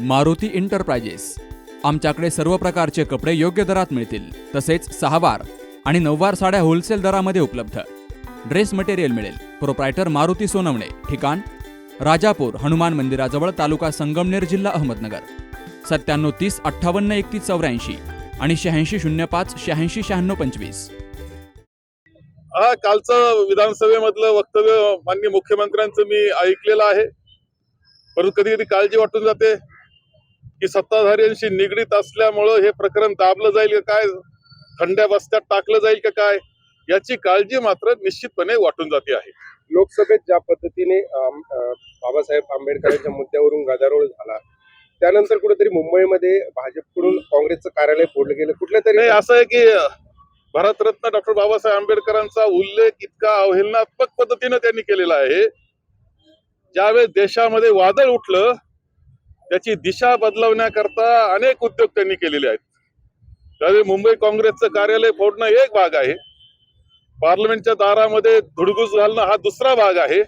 Maruti enterprises आमच्याकडे सर्व प्रकारचे कपडे योग्य दरात मिळतील. तसेच सहावार आणि नऊवार साड्या होलसेल दरामध्ये उपलब्ध. ड्रेस मटेरियल मिळेल. प्रोप्रायटर मारुती सोनवणे. ठिकाण राजापूर हनुमान मंदिराजवळ तालुका संगमनेर जिल्हा अहमदनगर. सत्त्याण्णव तीस अठ्ठावन्न एकतीस चौऱ्याऐंशी आणि शहाऐंशी शून्य पाच शहाऐंशी शहाण्णव पंचवीस. हा कालचं विधानसभेमधलं वक्तव्य माननीय मुख्यमंत्र्यांचं मी ऐकलेलं आहे. परंतु कधी कधी काळजी वाटून जाते. की सत्ताधाऱ्यांशी निगडीत असल्यामुळं हे प्रकरण दाबलं जाईल का काय? थंड्या बस्त्यात टाकलं जाईल का काय? याची काळजी मात्र निश्चितपणे वाटून जाते आहे. लोकसभेत ज्या पद्धतीने बाबासाहेब आंबेडकरांच्या मुद्द्यावरून गदारोळ झाला त्यानंतर कुठेतरी मुंबईमध्ये भाजपकडून काँग्रेसचं कार्यालय फोडलं गेलं. कुठल्या तरी नाही असं आहे की भारतरत्न डॉक्टर बाबासाहेब आंबेडकरांचा उल्लेख इतका अवहेलनात्मक पद्धतीनं त्यांनी केलेला आहे. ज्यावेळेस देशामध्ये वादळ उठलं त्याची दिशा बदलवण्याकरता अनेक उद्योग त्यांनी केलेले आहेत. त्यावेळी मुंबई काँग्रेसचं कार्यालय फोडणं एक भाग आहे. पार्लमेंटच्या दारामध्ये धुडगुस घालणं हा दुसरा भाग आहे.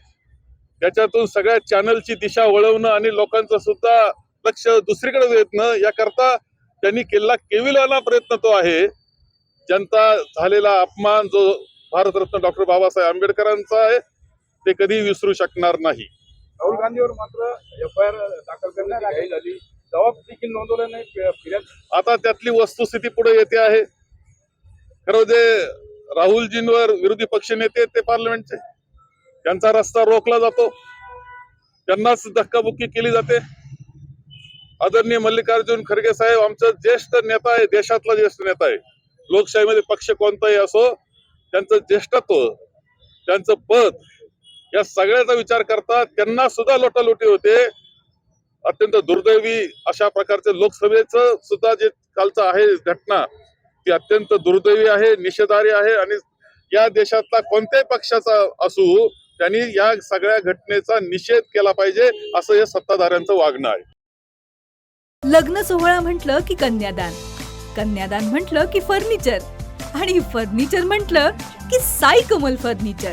त्याच्यातून सगळ्या चॅनलची दिशा वळवणं आणि लोकांचं सुद्धा लक्ष दुसरीकडे देणं याकरता त्यांनी केलेला केविलाना प्रयत्न तो आहे. जनता झालेला अपमान जो भारतरत्न डॉक्टर बाबासाहेब आंबेडकरांचा आहे ते कधी विसरू शकणार नाही. गांधीवर मात्र एफ आय आर दाखल. करण्याची घाई झाली. जबाब देखील नोंदवला नाही. फिर्याद आता त्यातली वस्तुस्थिती पुढे येते आहे. खरं जे राहुलजींवर विरोधी पक्ष नेते ते पार्लमेंटचे. त्यांचा रस्ता रोखला जातो. त्यांनाच धक्काबुक्की केली जाते. आदरणीय मल्लिकार्जुन खरगे साहेब आमचा ज्येष्ठ नेता आहे देशातला ज्येष्ठ नेता आहे. लोकशाहीमध्ये पक्ष कोणताही असो त्यांचं ज्येष्ठत्व त्यांचं पद या सगळ्याचा विचार करता त्यांना सुद्धा लोटालोटी होते. अत्यंत दुर्दैवी अशा प्रकारचे लोकसभेचं सुद्धा जे कालचं आहे घटना ती अत्यंत दुर्दैवी आहे निषेधारी आहे आणि या देशातला कोणत्याही पक्षाचा असू त्यांनी या सगळ्या घटनेचा निषेध केला पाहिजे असं या सत्ताधाऱ्यांचं वागणं आहे. लग्न सोहळा म्हटलं की कन्यादान कन्यादान म्हटलं की फर्निचर आणि फर्निचर म्हटलं की साई कमल फर्निचर.